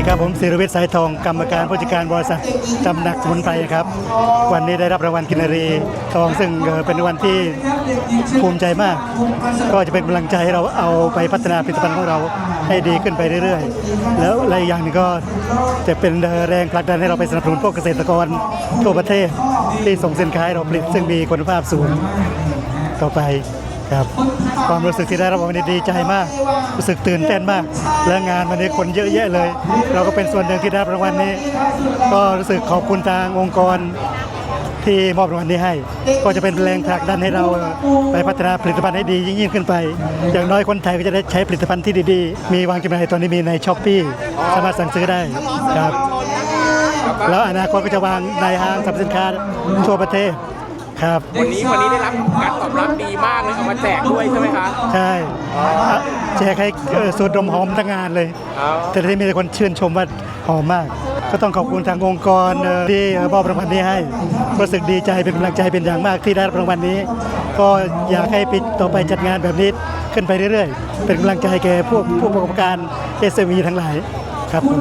ดีครับผมศิรวิทย์สายทองกรรมการผู้จัดการบริษัทจำหนักสมุนไพรครับ วันนี้ได้รับรางวัลกินรีทองซึ่งเป็นวันที่ภูมิใจมาก ก็จะเป็นกำลังใจให้เราเอาไปพัฒนาผลิตภัณฑ์ของเราให้ดีขึ้นไปเรื่อยๆ แล้วอะไรอย่างหนึงก็จะเป็นแรงผลักดันให้เราไปสนับสนุนพวกเกษตรกรทั่วประเทศที่ส่งสินค้าเราผลิตซึ่งมีคุณภาพสูงต่อไป ครับความรู้สึกที่ได้รับวันนี้ดีใจมาก รู้สึกตื่นเต้นมาก และงานวันนี้คนเยอะแยะเลย เราก็เป็นส่วนหนึ่งที่ได้รับรางวัลนี้ ก็รู้สึกขอบคุณทางองค์กรที่มอบรางวัลนี้ให้ ก็จะเป็นแรงผลักดันให้เราไปพัฒนาผลิตภัณฑ์ให้ดียิ่งยิ่งขึ้นไป อย่างน้อยคนไทยก็จะได้ใช้ผลิตภัณฑ์ที่ดีๆ มีวางจำหน่ายตอนนี้มีในช้อปปี้สามารถสั่งซื้อได้ครับ แล้วอนาคตก็จะวางในห้างสรรพสินค้าทั่วประเทศ ครับ วันนี้วันนี้ได้รับการตอบรับดีมากเลยเอามาแจกด้วยใช่ไหมคะ ใช่แจกให้เอ่อสูตรดมหอมทั้งงานเลยครับแต่ที่มีแต่คนชื่นชมว่าหอมมาก ก็ต้องขอบคุณทางองค์กรเอ่อที่มอบรางวัลนี้ให้รู้สึกดีใจเป็นกำลังใจเป็นอย่างมากที่ได้รับรางวัลนี้ ก็อยากให้ปีต่อไปจัดงานแบบนี้ขึ้นไปเรื่อยๆ เป็นกำลังใจแก่พวกผู้ประกอบการ SME ทั้งหลายครับผม